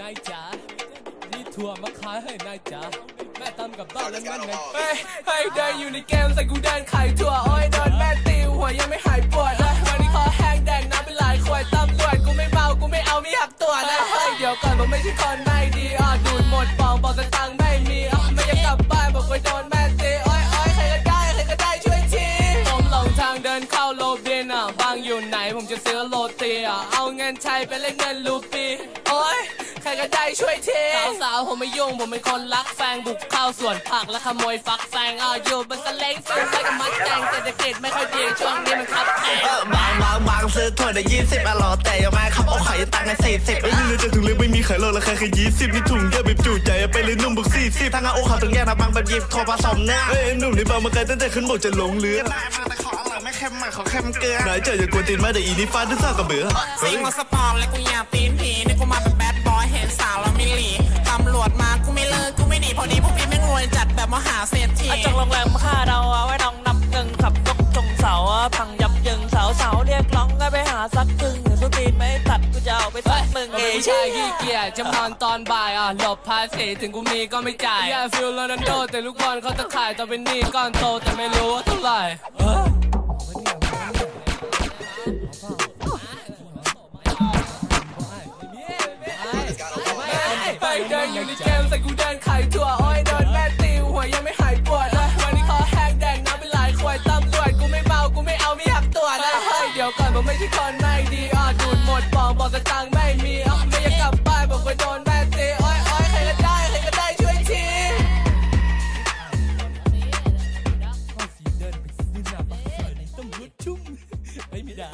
นายจ๋านี่ถั่วมาขายให้นายจ๋าแม่ตำกับบ้านนั้นมันไงเฮ้ยเฮ้ยเดินอยู่ในเกมใส่กูเดินขายถั่วโอ้ยโดนแม่ตีหัวยังไม่หายปวดเลยวันนี้คอแห้งแดงน้ำเป็นหลายขวดตำรวจกูไม่เมากูไม่เอาไม่หักตัวนะเฮ้ยเดี๋ยวก่อนผมไม่ใช่คนไม่ดีอะดูดหมดปองบอกสตังค์ไม่มีอะไม่อยากกลับบ้านบอกไปโดนแม่ตีโอ้ยโอ้ยใครก็ได้ใครก็ได้ช่วยทีผมหลงทางเดินเข้าโลบินอะบางอยู่ไหนผมจะซื้อโรตีอะเอาเงินใช้ไปเล่นเงินลูปีโอ้ยใครก็ได้ช่วยทีสาวๆผมไม่ยุ่งผมเป็นคนรักแฟงบุกเข้าสวนผักและขโมยฟักแฟงอะอยู่บนสเล้งฟิลไปกับมัดแจงเศรษฐกิจไม่ค่อยดีช่วงนี้มันคับแคบบางบางบางซื้อถั่วได้ยี่สิบอะหรอแต่ยังไม่ขับเอาไข่ตังค์ในสี่สิบไม่รู้จะถุงเล็กไม่มีขายโลราคาแค่ยี่สิบนี่ถุงเยอะแบบจุใจเอาไปเลยนุ่มบุกสี่สิบทั้งเอาเขาถึงแยกนะบางแบบหยิบโทรผสมเนื้อเอ้ยหนุ่มในบางมาไกลตั้งแต่ขึ้นบกจะหลงเรือได้มาแต่ขออร่อยไม่เค็มมากขอเค็มเกลือนายเจออย่ากวนตีนมาแต่อีนี่ฟาดด้วยซ่ากับเบื่อซิงมาสปอร์ตและกูอยากตีนผีนี่กูมาเป็นแบดบ แบบมหาเศรษฐีจงโรงแรมค่าเราเอาไว้น้องนับเงินขับรถตรงเสาพังยับยึงเสาวสาเรียกร้องก็ไปหาสักครึ่งสตีนไม่ตัดกูจะเอาไปสักมึงเอเป็นงผู้ชายขี้เกียจจะนอนตอนบ่ายอะหลบภาษีถึงกูมีก็ไม่จ่ายอย่าฟิลโรนัลโดแต่ลูกบอลเขาจะข่ายต่อเป็นหนี้ก้อนโตแต่ไม่รู้ว่าเท่าไหร่ไปเดินอยู่ในเกมใส่กูเดินไขายถั่วอ้อย ยังไม่หายปวดเลยวันนี้คอแห้งแดงน้ำเป็นหลายขวดตำรวจกูไม่เมากูไม่เอาไม่อยากตรวจนะเฮ้ยเดี๋ยวก่อนผมไม่ใช่คนไม่ดีอะดูดหมดปองบอกสตังค์ไม่มีอะไม่อยากกลับบ้านบอกว่าโดนแม่ตีอ้อยอ้อยใครก็ได้ใครก็ได้ช่วยทีก็สีเดินไปซื้อหน้าบ้านต้องรถชุ่มไม่ได้